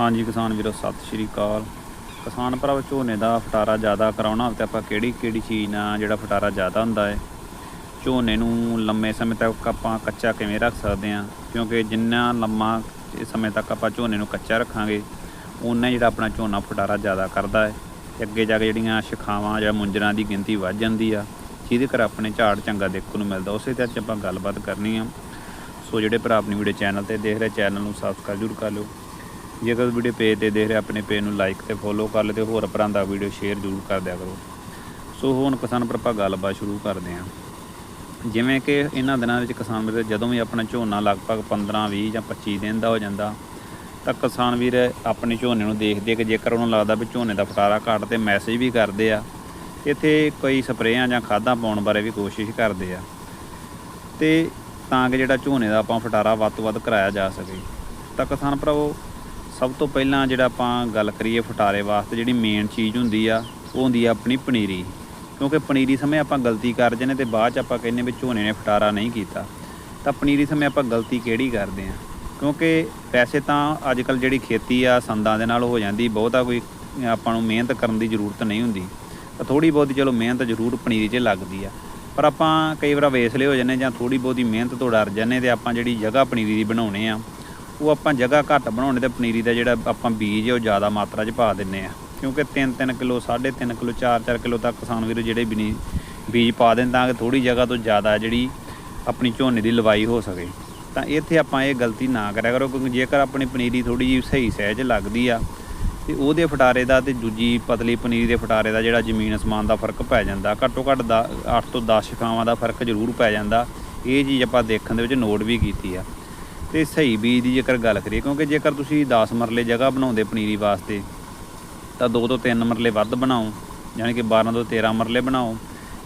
ਹਾਂਜੀ, ਕਿਸਾਨ ਵੀਰੋ, ਸਤਿ ਸ਼੍ਰੀ ਅਕਾਲ। ਕਿਸਾਨ ਭਰਾਵੋ, ਝੋਨੇ ਦਾ ਫਟਾਰਾ ਜ਼ਿਆਦਾ ਕਰਾਉਣਾ ਹੋਵੇ ਤਾਂ ਆਪਾਂ ਕਿਹੜੀ ਕਿਹੜੀ ਚੀਜ਼ ਨਾਲ ਜਿਹੜਾ ਫਟਾਰਾ ਜ਼ਿਆਦਾ ਹੁੰਦਾ ਹੈ? ਝੋਨੇ ਨੂੰ ਲੰਮੇ ਸਮੇਂ ਤੱਕ ਆਪਾਂ ਕੱਚਾ ਕਿਵੇਂ ਰੱਖ ਸਕਦੇ ਹਾਂ? ਕਿਉਂਕਿ ਜਿੰਨਾ ਲੰਮਾ ਸਮੇਂ ਤੱਕ ਆਪਾਂ ਝੋਨੇ ਨੂੰ ਕੱਚਾ ਰੱਖਾਂਗੇ ਉਨਾ ਜਿਹੜਾ ਆਪਣਾ ਝੋਨਾ ਫਟਾਰਾ ਜ਼ਿਆਦਾ ਕਰਦਾ ਹੈ। ਤੇ ਅੱਗੇ ਜਾ ਕੇ ਜਿਹੜੀਆਂ ਸ਼ਿਖਾਵਾਂ ਜਾਂ ਮੁੰਜਰਾਂ ਦੀ ਗਿਣਤੀ ਵੱਧ ਜਾਂਦੀ ਆ, ਜਿਹਦੇ ਕਰ ਆਪਣੇ ਝਾੜ ਚੰਗਾ ਦੇਖਣ ਨੂੰ ਮਿਲਦਾ, ਉਸੇ ਤੇ ਅੱਜ ਆਪਾਂ ਗੱਲਬਾਤ ਕਰਨੀ ਆ। ਸੋ ਜਿਹੜੇ ਭਰਾ ਆਪਣੀ ਵੀਡੀਓ ਚੈਨਲ ਤੇ ਦੇਖ ਰਹੇ, ਚੈਨਲ ਨੂੰ ਸਬਸਕ੍ਰਾਈਬ ਜ਼ਰੂਰ ਕਰ ਲਿਓ। ਜੇਕਰ ਵੀਡੀਓ ਪੇਜ ਤੇ ਦੇਖ ਰਹੇ ਆਪਣੇ ਪੇਜ ਨੂੰ ਲਾਈਕ ਤੇ ਫੋਲੋ ਕਰ ਲਿਓ ਤੇ ਹੋਰ ਭਰਾ ਦਾ ਵੀਡੀਓ ਸ਼ੇਅਰ ਜ਼ਰੂਰ ਕਰ ਦਿਆ ਕਰੋ। ਸੋ ਹੁਣ ਕਿਸਾਨ ਭਰਾ ਆਪਾਂ ਗੱਲਬਾਤ ਸ਼ੁਰੂ ਕਰਦੇ ਹਾਂ। ਜਿਵੇਂ ਕਿ ਇਹਨਾਂ ਦਿਨਾਂ ਵਿੱਚ ਕਿਸਾਨ ਵੀਰ, ਜਦੋਂ ਵੀ ਆਪਣਾ ਝੋਨਾ ਲਗਭਗ 15 20 ਜਾਂ 25 ਦਿਨ ਦਾ ਹੋ ਜਾਂਦਾ, ਤਾਂ ਕਿਸਾਨ ਵੀਰ ਆਪਣੇ ਝੋਨੇ ਨੂੰ ਦੇਖਦੇ ਕਿ ਜੇਕਰ ਉਹਨਾਂ ਨੂੰ ਲੱਗਦਾ ਵੀ ਝੋਨੇ ਦਾ ਫਟਾਰਾ ਘੱਟ ਤੇ ਮੈਸੇਜ ਵੀ ਕਰਦੇ ਆ, ਇੱਥੇ ਕਈ ਸਪਰੇਆਂ ਜਾਂ ਖਾਦਾਂ ਪਾਉਣ ਬਾਰੇ ਵੀ ਕੋਸ਼ਿਸ਼ ਕਰਦੇ ਆ। ਤੇ ਤਾਂ ਕਿ ਜਿਹੜਾ ਝੋਨੇ ਦਾ ਆਪਾਂ ਫਟਾਰਾ ਵੱਧ ਤੋਂ ਵੱਧ ਕਰਾਇਆ ਜਾ ਸਕੇ। ਤਾਂ ਕਿਸਾਨ ਭਰਾਵੋ ਸਭ ਤੋਂ ਪਹਿਲਾਂ ਜਿਹੜਾ ਆਪਾਂ ਗੱਲ ਕਰੀਏ ਫਟਾਰੇ ਵਾਸਤੇ, ਜਿਹੜੀ ਮੇਨ ਚੀਜ਼ ਹੁੰਦੀ ਆ, ਉਹ ਹੁੰਦੀ ਆ ਆਪਣੀ ਪਨੀਰੀ। ਕਿਉਂਕਿ ਪਨੀਰੀ ਸਮੇਂ ਆਪਾਂ ਗਲਤੀ ਕਰ ਜਨੇ ਤੇ ਬਾਅਦ ਚ ਆਪਾਂ ਕਹਿੰਦੇ ਵੀ ਝੋਨੇ ਨੇ ਫਟਾਰਾ ਨਹੀਂ ਕੀਤਾ। ਤਾਂ ਪਨੀਰੀ ਸਮੇਂ ਆਪਾਂ ਗਲਤੀ ਕਿਹੜੀ ਕਰਦੇ ਆ? ਕਿਉਂਕਿ ਪੈਸੇ ਤਾਂ ਅੱਜ ਕੱਲ ਜਿਹੜੀ ਖੇਤੀ ਆ, ਸੰਦਾਂ ਦੇ ਨਾਲ ਹੋ ਜਾਂਦੀ, ਬਹੁਤਾ ਕੋਈ ਆਪਾਂ ਨੂੰ ਮਿਹਨਤ ਕਰਨ ਦੀ ਜ਼ਰੂਰਤ ਨਹੀਂ ਹੁੰਦੀ। ਤਾਂ ਥੋੜੀ ਬਹੁਤੀ ਚਲੋ ਮਿਹਨਤ ਜ਼ਰੂਰ ਪਨੀਰੀ 'ਚ ਲੱਗਦੀ ਆ। ਪਰ ਆਪਾਂ ਕਈ ਵਾਰ ਵੇਸਲੇ ਹੋ ਜਾਂਦੇ ਜਾਂ ਥੋੜੀ ਬਹੁਤੀ ਮਿਹਨਤ ਤੋਂ ਡਰ ਜਾਂਦੇ ਤੇ ਆਪਾਂ ਜਿਹੜੀ ਜਗ੍ਹਾ ਪਨੀਰੀ ਦੀ ਬਣਾਉਣੇ ਆ ਉਹ ਆਪਾਂ ਜਗ੍ਹਾ ਘੱਟ ਬਣਾਉਣੇ ਤੇ ਪਨੀਰੀ ਦਾ ਜਿਹੜਾ ਆਪਾਂ ਬੀਜ ਉਹ ਜ਼ਿਆਦਾ ਮਾਤਰਾ 'ਚ ਪਾ ਦਿੰਨੇ ਆ। ਕਿਉਂਕਿ 3-3 ਕਿਲੋ 3.5 ਕਿਲੋ 4-4 ਕਿਲੋ ਤੱਕ ਕਿਸਾਨ ਵੀਰ ਜਿਹੜੇ ਬੀਜ ਬੀਜ ਪਾ ਦੇਣ ਤਾਂ ਕਿ ਥੋੜੀ ਜਗ੍ਹਾ ਤੋਂ ਜ਼ਿਆਦਾ ਜਿਹੜੀ ਆਪਣੀ ਝੋਨੇ ਦੀ ਲਵਾਈ ਹੋ ਸਕੇ। ਤਾਂ ਇੱਥੇ ਆਪਾਂ ਇਹ ਗਲਤੀ ਨਾ ਕਰਿਆ ਕਰੋ, ਕਿਉਂਕਿ ਜੇਕਰ ਆਪਣੀ ਪਨੀਰੀ ਥੋੜੀ ਜਿਹੀ ਸਹੀ ਸਹਿਜ ਲੱਗਦੀ ਆ, ਤੇ ਉਹਦੇ ਫਟਾਰੇ ਦਾ ਤੇ ਦੂਜੀ ਪਤਲੀ ਪਨੀਰੀ ਦੇ ਫਟਾਰੇ ਦਾ ਜਿਹੜਾ ਜ਼ਮੀਨ ਅਸਮਾਨ ਦਾ ਫ਼ਰਕ ਪੈ ਜਾਂਦਾ। ਘੱਟੋ ਘੱਟ 8 ਤੋਂ 10 ਸ਼ਿਖਾਵਾਂ ਦਾ ਫ਼ਰਕ ਜ਼ਰੂਰ ਪੈ ਜਾਂਦਾ। ਇਹ ਚੀਜ਼ ਆਪਾਂ ਦੇਖਣ ਦੇ ਵਿੱਚ ਨੋਟ ਵੀ ਕੀਤੀ ਆ। ਤੇ ਸਹੀ ਬੀਜ ਦੀ ਜੇਕਰ ਗੱਲ ਕਰੀਏ, ਕਿਉਂਕਿ ਜੇਕਰ ਤੁਸੀਂ 10 ਮਰਲੇ ਜਗ੍ਹਾ ਬਣਾਉਂਦੇ ਪਨੀਰੀ ਵਾਸਤੇ, ਤਾਂ 2 ਤੋਂ 3 ਮਰਲੇ ਵੱਧ ਬਣਾਓ, ਯਾਨੀ ਕਿ 12 ਤੋਂ 13 ਮਰਲੇ ਬਣਾਓ।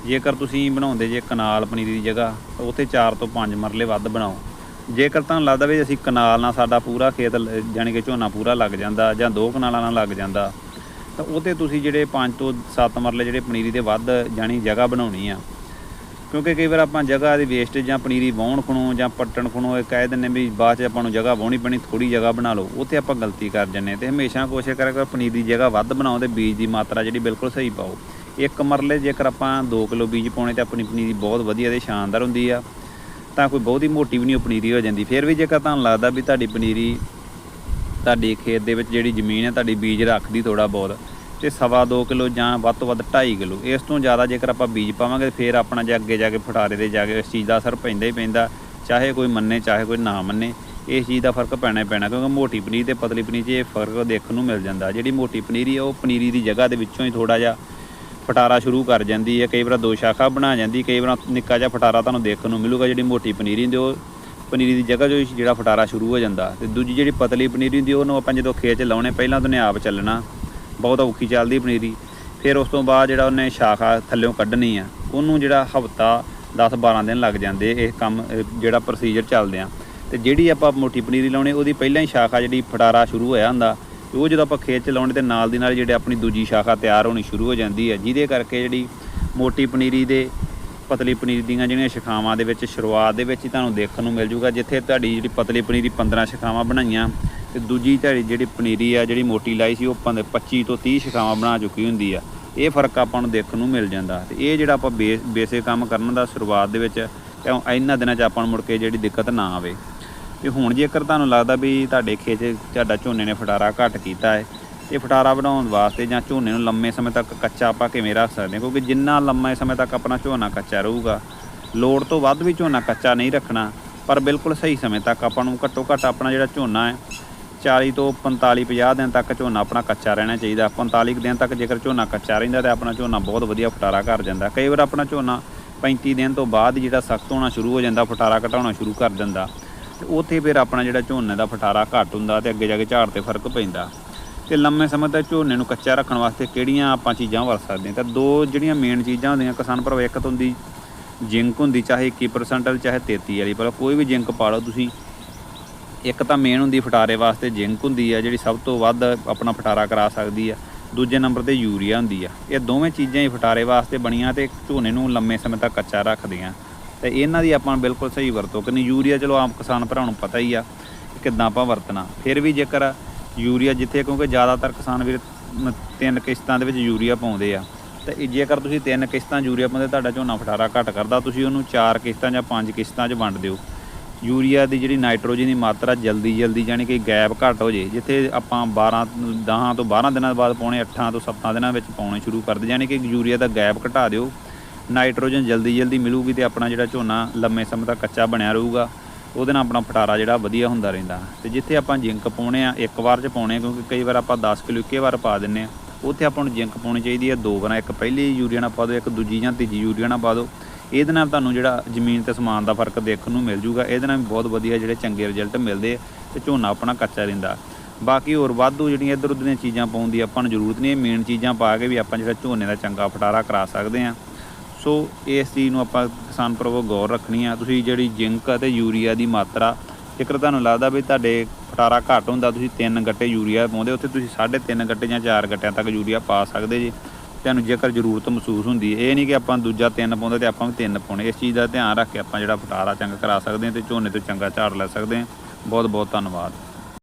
ਜੇਕਰ ਤੁਸੀਂ ਬਣਾਉਂਦੇ ਜੇ ਕਨਾਲ ਪਨੀਰੀ ਦੀ ਜਗ੍ਹਾ, ਤਾਂ ਉੱਥੇ 4 ਤੋਂ 5 ਮਰਲੇ ਵੱਧ ਬਣਾਓ। ਜੇਕਰ ਤੁਹਾਨੂੰ ਲੱਗਦਾ ਵੀ ਅਸੀਂ ਕਨਾਲ ਨਾਲ ਸਾਡਾ ਪੂਰਾ ਖੇਤ ਲ- ਯਾਨੀ ਕਿ ਝੋਨਾ ਪੂਰਾ ਲੱਗ ਜਾਂਦਾ ਜਾਂ ਦੋ ਕਨਾਲਾਂ ਨਾਲ ਲੱਗ ਜਾਂਦਾ, ਤਾਂ ਉਹਤੇ ਤੁਸੀਂ ਜਿਹੜੇ 5 ਤੋਂ 7 ਮਰਲੇ ਜਿਹੜੇ ਪਨੀਰੀ ਦੇ ਵੱਧ ਜਾਣੀ ਜਗ੍ਹਾ ਬਣਾਉਣੀ ਆ ਕਿਉਂਕਿ ਕਈ ਵਾਰ ਆਪਾਂ ਜਗ੍ਹਾ ਦੀ ਵੇਸਟੇਜ ਜਾਂ ਪਨੀਰੀ ਵਾਹੁਣ ਖਣੋ ਜਾਂ ਪੱਟਣ ਖਣੋ, ਇਹ ਕਹਿ ਦਿੰਨੇ ਵੀ ਬਾਅਦ ਚ ਆਪਾਂ ਨੂੰ ਜਗ੍ਹਾ ਵਾਹੁਣੀ ਪੈਣੀ ਥੋੜੀ ਜਗ੍ਹਾ ਬਣਾ ਲਓ, ਉੱਥੇ ਆਪਾਂ ਗਲਤੀ ਕਰ ਜੰਨੇ ਤੇ ਹਮੇਸ਼ਾ ਕੋਸ਼ਿਸ਼ ਕਰਿਆ ਕਰੋ ਪਨੀਰੀ ਦੀ ਜਗ੍ਹਾ ਵੱਧ ਬਣਾਓ ਤੇ ਬੀਜ ਦੀ ਮਾਤਰਾ ਜਿਹੜੀ ਬਿਲਕੁਲ ਸਹੀ ਪਾਓ। ਇੱਕ ਮਰਲੇ ਜੇਕਰ ਆਪਾਂ 2 ਕਿਲੋ ਬੀਜ ਪਾਉਣੇ ਤੇ ਆਪਣੀ ਪਨੀਰੀ ਬਹੁਤ ਵਧੀਆ ਤੇ ਸ਼ਾਨਦਾਰ ਹੁੰਦੀ ਆ, ਤਾਂ ਕੋਈ ਬਹੁਤੀ ਮੋਟੀ ਵੀ ਨਹੀਂ ਉਹ ਪਨੀਰੀ ਹੋ ਜਾਂਦੀ। ਫਿਰ ਵੀ ਜੇਕਰ ਤੁਹਾਨੂੰ ਲੱਗਦਾ ਵੀ ਤੁਹਾਡੀ ਪਨੀਰੀ, ਤੁਹਾਡੇ ਖੇਤ ਦੇ ਵਿੱਚ ਜਿਹੜੀ ਜ਼ਮੀਨ ਹੈ, ਤੁਹਾਡੀ ਬੀਜ ਰੱਖਦੀ ਥੋੜਾ ਬਹੁਤ ਤੇ ਸਵਾ ਦੋ ਕਿਲੋ ਜਾਂ ਵੱਧ ਤੋਂ ਵੱਧ 2.5 ਕਿਲੋ। ਇਸ ਤੋਂ ਜ਼ਿਆਦਾ ਜੇਕਰ ਆਪਾਂ ਬੀਜ ਪਾਵਾਂਗੇ, ਤੇ ਫਿਰ ਆਪਣਾ ਜੇ ਅੱਗੇ ਜਾ ਕੇ ਫਟਾਰੇ ਦੇ ਜਾ ਕੇ ਇਸ ਚੀਜ਼ ਦਾ ਅਸਰ ਪੈਂਦਾ ਹੀ ਪੈਂਦਾ। ਚਾਹੇ ਕੋਈ ਮੰਨੇ, ਚਾਹੇ ਕੋਈ ਨਾ ਮੰਨੇ, ਇਸ ਚੀਜ਼ ਦਾ ਫ਼ਰਕ ਪੈਣਾ ਹੀ ਪੈਣਾ, ਕਿਉਂਕਿ ਮੋਟੀ ਪਨੀਰ ਤੇ ਪਤਲੀ ਪਨੀਰ 'ਚ ਇਹ ਫ਼ਰਕ ਦੇਖਣ ਨੂੰ ਮਿਲ ਜਾਂਦਾ। ਜਿਹੜੀ ਮੋਟੀ ਪਨੀਰੀ ਆ, ਉਹ ਪਨੀਰੀ ਦੀ ਜਗ੍ਹਾ ਦੇ ਵਿੱਚੋਂ ਹੀ ਥੋੜਾ ਜਿਹਾ ਫਟਾਰਾ ਸ਼ੁਰੂ ਕਰ ਜਾਂਦੀ ਹੈ। ਕਈ ਵਾਰ ਦੋ ਸ਼ਾਖਾ ਬਣਾ ਜਾਂਦੀ, ਕਈ ਵਾਰ ਨਿੱਕਾ ਜਿਹਾ ਫਟਾਰਾ ਤੁਹਾਨੂੰ ਦੇਖਣ ਨੂੰ ਮਿਲੂਗਾ। ਜਿਹੜੀ ਮੋਟੀ ਪਨੀਰੀ ਹੁੰਦੀ, ਉਹ ਪਨੀਰੀ ਦੀ ਜਗ੍ਹਾ 'ਚੋਂ ਹੀ ਜਿਹੜਾ ਫਟਾਰਾ ਸ਼ੁਰੂ ਹੋ ਜਾਂਦਾ। ਤੇ ਦੂਜੀ ਜਿਹੜੀ ਪਤਲੀ ਪਨੀਰੀ ਹੁੰਦੀ, ਉਹਨੂੰ ਆਪਾਂ ਜਦੋਂ ਖੇਤ 'ਚ ਲਾਉਣੇ, ਪਹਿਲਾਂ ਉਹਨੇ ਆਪ ਚੱਲਣਾ। ਬਹੁਤ ਔਖੀ ਚੱਲਦੀ ਪਨੀਰੀ। ਫਿਰ ਉਸ ਤੋਂ ਬਾਅਦ ਜਿਹੜਾ ਉਹਨੇ ਸ਼ਾਖਾ ਥੱਲਿਓਂ ਕੱਢਣੀ ਆ, ਉਹਨੂੰ ਜਿਹੜਾ ਹਫਤਾ 10 12 ਦਿਨ ਲੱਗ ਜਾਂਦੇ ਇਹ ਕੰਮ ਜਿਹੜਾ ਪ੍ਰੋਸੀਜਰ ਚੱਲਦੇ ਆ। ਤੇ ਜਿਹੜੀ ਆਪਾਂ ਮੋਟੀ ਪਨੀਰੀ ਲਾਉਣੀ, ਉਹਦੀ ਪਹਿਲਾਂ ਹੀ ਸ਼ਾਖਾ ਜਿਹੜੀ ਫਟਾਰਾ ਸ਼ੁਰੂ ਹੋਇਆ ਹੁੰਦਾ, ਉਹ ਜਦੋਂ ਆਪਾਂ ਖੇਤ 'ਚ ਲਾਉਣੇ ਤੇ ਨਾਲ ਦੀ ਨਾਲ ਜਿਹੜੇ ਆਪਣੀ ਦੂਜੀ ਸ਼ਾਖਾ ਤਿਆਰ ਹੋਣੀ ਸ਼ੁਰੂ ਹੋ ਜਾਂਦੀ ਹੈ ਜਿਹਦੇ ਕਰਕੇ ਜਿਹੜੀ ਮੋਟੀ ਪਨੀਰੀ ਦੇ ਪਤਲੀ ਪਨੀਰੀ ਦੀਆਂ ਜਿਹੜੀਆਂ ਸ਼ਾਖਾਵਾਂ ਦੇ ਵਿੱਚ, ਸ਼ੁਰੂਆਤ ਦੇ ਵਿੱਚ ਹੀ ਤੁਹਾਨੂੰ ਦੇਖਣ ਨੂੰ ਮਿਲ ਜੂਗਾ, ਜਿੱਥੇ ਤੁਹਾਡੀ ਜਿਹੜੀ ਪਤਲੀ ਪਨੀਰੀ 15 ਸ਼ਾਖਾਵਾਂ ਬਣਾਈਆਂ ਤੇ ਦੂਜੀ ਤੁਹਾਡੀ ਜਿਹੜੀ ਪਨੀਰੀ ਆ, ਜਿਹੜੀ ਮੋਟੀ ਲਾਈ ਸੀ, ਉਹ ਆਪਾਂ ਦੇ 25 ਤੋਂ 30 ਸ਼ਿਖਾਵਾਂ ਬਣਾ ਚੁੱਕੀ ਹੁੰਦੀ ਆ। ਇਹ ਫ਼ਰਕ ਆਪਾਂ ਨੂੰ ਦੇਖਣ ਨੂੰ ਮਿਲ ਜਾਂਦਾ। ਤੇ ਇਹ ਜਿਹੜਾ ਆਪਾਂ ਬੇਸ ਬੇਸਿਕ ਕੰਮ ਕਰਨ ਦਾ ਸ਼ੁਰੂਆਤ ਦੇ ਵਿੱਚ ਤੇ ਇਹਨਾਂ ਦਿਨਾਂ 'ਚ ਆਪਾਂ ਨੂੰ ਮੁੜ ਕੇ ਜਿਹੜੀ ਦਿੱਕਤ ਨਾ ਆਵੇ। ਤੇ ਹੁਣ ਜੇਕਰ ਤੁਹਾਨੂੰ ਲੱਗਦਾ ਵੀ ਤੁਹਾਡੇ ਖੇਤ 'ਚ ਤੁਹਾਡਾ ਝੋਨੇ ਨੇ ਫਟਾਰਾ ਘੱਟ ਕੀਤਾ ਹੈ, ਇਹ ਫਟਾਰਾ ਬਣਾਉਣ ਵਾਸਤੇ ਜਾਂ ਝੋਨੇ ਨੂੰ ਲੰਮੇ ਸਮੇਂ ਤੱਕ ਕੱਚਾ ਆਪਾਂ ਕਿਵੇਂ ਰੱਖ ਸਕਦੇ ਕਿਉਂਕਿ ਜਿੰਨਾ ਲੰਮੇ ਸਮੇਂ ਤੱਕ ਆਪਣਾ ਝੋਨਾ ਕੱਚਾ ਰਹੂਗਾ, ਲੋੜ ਤੋਂ ਵੱਧ ਵੀ ਝੋਨਾ ਕੱਚਾ ਨਹੀਂ ਰੱਖਣਾ, ਪਰ ਬਿਲਕੁਲ ਸਹੀ ਸਮੇਂ ਤੱਕ ਆਪਾਂ ਨੂੰ ਘੱਟੋ ਘੱਟ ਆਪਣਾ ਜਿਹੜਾ ਝੋਨਾ ਹੈ 40 ਤੋਂ 45 50 ਦਿਨ ਤੱਕ ਝੋਨਾ ਆਪਣਾ ਕੱਚਾ ਰਹਿਣਾ ਚਾਹੀਦਾ। 45 ਕੁ ਦਿਨ ਤੱਕ ਜੇਕਰ ਝੋਨਾ ਕੱਚਾ ਰਹਿੰਦਾ ਤਾਂ ਆਪਣਾ ਝੋਨਾ ਬਹੁਤ ਵਧੀਆ ਫਟਾਰਾ ਕਰ ਜਾਂਦਾ। ਕਈ ਵਾਰ ਆਪਣਾ ਝੋਨਾ 35 ਦਿਨ ਤੋਂ ਬਾਅਦ ਜਿਹੜਾ ਸਖਤ ਹੋਣਾ ਸ਼ੁਰੂ ਹੋ ਜਾਂਦਾ, ਫਟਾਰਾ ਘਟਾਉਣਾ ਸ਼ੁਰੂ ਕਰ ਦਿੰਦਾ। ਤੇ ਉੱਥੇ ਫਿਰ ਆਪਣਾ ਜਿਹੜਾ ਝੋਨੇ ਦਾ ਫਟਾਰਾ ਘੱਟ ਹੁੰਦਾ ਤੇ ਅੱਗੇ ਜਾ ਕੇ ਝਾੜ ਤੇ ਫ਼ਰਕ ਪੈਂਦਾ। ਤੇ ਲੰਮੇ ਸਮੇਂ ਤੱਕ ਝੋਨੇ ਨੂੰ ਕੱਚਾ ਰੱਖਣ ਵਾਸਤੇ ਕਿਹੜੀਆਂ ਆਪਾਂ ਚੀਜ਼ਾਂ ਵਰਤ ਸਕਦੇ ਹਾਂ? ਤਾਂ ਦੋ ਜਿਹੜੀਆਂ ਮੇਨ ਚੀਜ਼ਾਂ ਹੁੰਦੀਆਂ, ਕਿਸਾਨ ਭਰਾ ਇੱਕ ਤਾਂ ਹੁੰਦੀ ਜਿੰਕ ਹੁੰਦੀ, ਚਾਹੇ 21% ਚਾਹੇ 33 ਵਾਲੀ। ਪਰ ਕੋਈ ਵੀ ਜਿੰਕ ਪਾ ਲਓ, ਤੁਸੀਂ ਇੱਕ ਤਾਂ ਮੇਨ ਹੁੰਦੀ ਫਟਾਰੇ ਵਾਸਤੇ ਜਿੰਕ ਹੁੰਦੀ ਆ, ਜਿਹੜੀ ਸਭ ਤੋਂ ਵੱਧ ਆਪਣਾ ਫਟਾਰਾ ਕਰਾ ਸਕਦੀ ਆ। ਦੂਜੇ ਨੰਬਰ ਤੇ ਯੂਰੀਆ ਹੁੰਦੀ ਆ। ਇਹ ਦੋਵੇਂ ਚੀਜ਼ਾਂ ਹੀ ਫਟਾਰੇ ਵਾਸਤੇ ਬਣੀਆਂ ਤੇ ਝੋਨੇ ਨੂੰ ਲੰਮੇ ਸਮੇਂ ਤੱਕ ਕੱਚਾ ਰੱਖਦੀਆਂ। ਤੇ ਇਹਨਾਂ ਦੀ ਆਪਾਂ ਬਿਲਕੁਲ ਸਹੀ ਵਰਤੋਂ ਕਰਨੀ। ਯੂਰੀਆ ਚਲੋ ਆਮ ਕਿਸਾਨ ਭਰਾ ਨੂੰ ਪਤਾ ਹੀ ਆ ਕਿੱਦਾਂ ਆਪਾਂ ਵਰਤਣਾ। ਫਿਰ ਵੀ ਜੇਕਰ ਯੂਰੀਆ ਜਿੱਥੇ, ਕਿਉਂਕਿ ਜ਼ਿਆਦਾਤਰ ਕਿਸਾਨ ਵੀਰ ਤਿੰਨ ਕਿਸ਼ਤਾਂ ਦੇ ਵਿੱਚ ਯੂਰੀਆ ਪਾਉਂਦੇ ਆ। ਤੇ ਜੇਕਰ ਤੁਸੀਂ ਤਿੰਨ ਕਿਸ਼ਤਾਂ ਯੂਰੀਆ ਪਾਉਂਦੇ, ਤੁਹਾਡਾ ਝੋਨਾ ਫਟਾਰਾ ਘੱਟ ਕਰਦਾ। ਤੁਸੀਂ ਉਹਨੂੰ ਚਾਰ ਕਿਸ਼ਤਾਂ ਜਾਂ ਪੰਜ ਕਿਸ਼ਤਾਂ 'ਚ ਵੰਡ ਦਿਓ। ਯੂਰੀਆ ਦੀ ਜਿਹੜੀ ਨਾਈਟ੍ਰੋਜਨ ਦੀ ਮਾਤਰਾ ਜਲਦੀ ਜਲਦੀ ਯਾਨੀ ਕਿ ਗੈਪ ਘੱਟ ਹੋ ਜੇ, ਜਿੱਥੇ ਆਪਾਂ 12 10 ਤੋਂ 12 ਦਿਨਾਂ ਬਾਅਦ ਪਾਉਣੇ 8 ਤੋਂ 7 ਦਿਨਾਂ ਵਿੱਚ ਪਾਉਣੇ ਸ਼ੁਰੂ ਕਰ ਦੇ ਯਾਨੀ ਕਿ ਯੂਰੀਆ ਦਾ ਗੈਪ ਘਟਾ ਦਿਓ। ਨਾਈਟ੍ਰੋਜਨ ਜਲਦੀ ਜਲਦੀ ਮਿਲੂਗੀ ਤੇ ਆਪਣਾ ਜਿਹੜਾ ਝੋਨਾ ਲੰਮੇ ਸਮੇਂ ਤੱਕ ਕੱਚਾ ਬਣਿਆ ਰਹੂਗਾ। ਉਹਦੇ ਨਾਲ ਆਪਣਾ ਫਟਾਰਾ ਜਿਹੜਾ ਵਧੀਆ ਹੁੰਦਾ ਰਹਿੰਦਾ। ਤੇ ਜਿੱਥੇ ਆਪਾਂ ਜਿੰਕ ਪਾਉਣੇ ਆ, ਇੱਕ ਵਾਰ ਚ ਪਾਉਣੇ ਆ, ਕਿਉਂਕਿ ਕਈ ਵਾਰ ਆਪਾਂ 10 ਕਿਲੋ ਇੱਕੇ ਵਾਰ ਪਾ ਦਿੰਨੇ ਆ। ਉੱਥੇ ਆਪਾਂ ਨੂੰ ਜਿੰਕ ਪਾਉਣੀ ਚਾਹੀਦੀ ਹੈ ਦੋ ਵਾਰ, ਇੱਕ ਪਹਿਲੀ ਯੂਰੀਆ ਨਾਲ ਪਾ ਦਿਓ, ਇੱਕ ਦੂਜੀ ਜਾਂ ਤੀਜੀ ਯੂਰੀਆ ਨਾਲ ਪਾ ਦਿਓ। ਇਹਦੇ ਨਾਲ ਤੁਹਾਨੂੰ ਜਿਹੜਾ ਜ਼ਮੀਨ ਤੇ ਸਮਾਨ ਦਾ ਫ਼ਰਕ ਦੇਖਣ ਨੂੰ ਮਿਲ ਜੂਗਾ। ਇਹਦੇ ਨਾਲ ਵੀ ਬਹੁਤ ਵਧੀਆ ਜਿਹੜੇ ਚੰਗੇ ਰਿਜ਼ਲਟ ਮਿਲਦੇ ਆ ਤੇ ਝੋਨਾ ਆਪਣਾ ਕੱਚਾ ਰਹਿੰਦਾ। ਬਾਕੀ ਹੋਰ ਵਾਧੂ ਜਿਹੜੀਆਂ ਇੱਧਰ ਉੱਧਰ ਦੀਆਂ ਚੀਜ਼ਾਂ ਪਾਉਣ ਦੀ ਆਪਾਂ ਨੂੰ ਜ਼ਰੂਰਤ ਨਹੀਂ। ਮੇਨ ਚੀਜ਼ਾਂ ਪਾ ਕੇ ਵੀ ਆਪਾਂ ਜਿਹੜਾ ਝੋਨੇ ਦਾ ਚੰਗਾ ਫਟਾਰਾ ਕਰਾ ਸਕਦੇ ਆ ਸੋ ਇਸ ਚੀਜ਼ ਨੂੰ ਆਪਾਂ ਕਿਸਾਨ ਭਰਾਵੋ ਗੌਰ ਰੱਖਣੀ ਆ। ਤੁਸੀਂ ਜਿਹੜੀ ਜਿੰਕ ਅਤੇ ਯੂਰੀਆ ਦੀ ਮਾਤਰਾ, ਜੇਕਰ ਤੁਹਾਨੂੰ ਲੱਗਦਾ ਵੀ ਤੁਹਾਡੇ ਫਟਾਰਾ ਘੱਟ ਹੁੰਦਾ, ਤੁਸੀਂ ਤਿੰਨ ਗੱਟੇ ਯੂਰੀਆ ਪਾਉਂਦੇ, ਉੱਥੇ ਤੁਸੀਂ 3.5 ਗੱਟੇ ਜਾਂ 4 ਗੱਟਿਆਂ ਤੱਕ ਯੂਰੀਆ ਪਾ ਸਕਦੇ ਜੀ। ਤੁਹਾਨੂੰ ਜੇਕਰ ਜ਼ਰੂਰਤ ਮਹਿਸੂਸ ਹੁੰਦੀ ਹੈ, ਇਹ ਨਹੀਂ ਕਿ ਆਪਾਂ ਦੂਜਾ ਤਿੰਨ ਪਾਉਂਦਾ ਤੇ ਆਪਾਂ ਵੀ ਤਿੰਨ ਪਾਉਣੇ। ਇਸ ਚੀਜ਼ ਦਾ ਧਿਆਨ ਰੱਖ ਕੇ ਆਪਾਂ ਜਿਹੜਾ ਫਟਾਰਾ ਚੰਗਾ ਕਰਾ ਸਕਦੇ ਹਾਂ ਤੇ ਝੋਨੇ ਤੋਂ ਚੰਗਾ ਝਾੜ ਲੈ ਸਕਦੇ ਹਾਂ। ਬਹੁਤ ਬਹੁਤ ਧੰਨਵਾਦ।